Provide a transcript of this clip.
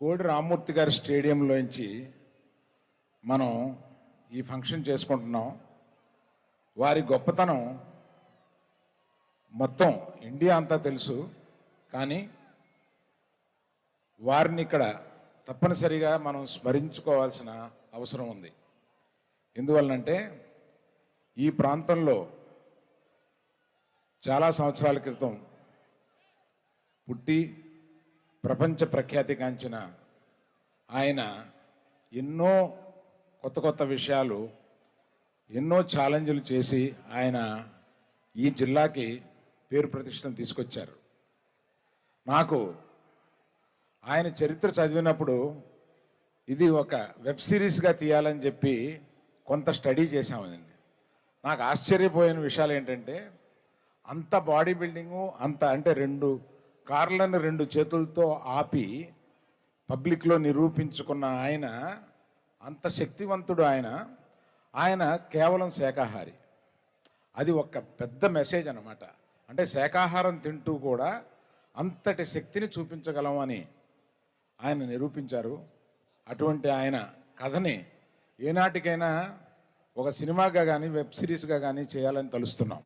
కోడి రామ్మూర్తి గారి స్టేడియంలోంచి మనం ఈ ఫంక్షన్ చేసుకుంటున్నాం. వారి గొప్పతనం మొత్తం ఇండియా అంతా తెలుసు. కానీ వారిని ఇక్కడ తప్పనిసరిగా మనం స్మరించుకోవాల్సిన అవసరం ఉంది. ఎందువలనంటే ఈ ప్రాంతంలో చాలా సంవత్సరాల క్రితం పుట్టి ప్రపంచ ప్రఖ్యాతిగాంచిన ఆయన ఎన్నో కొత్త కొత్త విషయాలు ఎన్నో ఛాలెంజ్లు చేసి ఆయన ఈ జిల్లాకి పేరు ప్రతిష్టను తీసుకొచ్చారు. నాకు ఆయన చరిత్ర చదివినప్పుడు ఇది ఒక వెబ్ సిరీస్గా తీయాలని చెప్పి కొంత స్టడీ చేశామండి. నాకు ఆశ్చర్యపోయిన విషయాలు ఏంటంటే అంత బాడీ బిల్డింగు అంత అంటే రెండు కార్లను రెండు చేతులతో ఆపి పబ్లిక్లో నిరూపించుకున్న ఆయన అంత శక్తివంతుడు ఆయన. ఆయన కేవలం శాకాహారి. అది ఒక పెద్ద మెసేజ్ అనమాట అంటే శాకాహారం తింటూ కూడా అంతటి శక్తిని చూపించగలమని ఆయన నిరూపించారు. అటువంటి ఆయన కథని ఏనాటికైనా ఒక సినిమాగా కానీ వెబ్ సిరీస్గా కానీ చేయాలని తలుస్తున్నాం.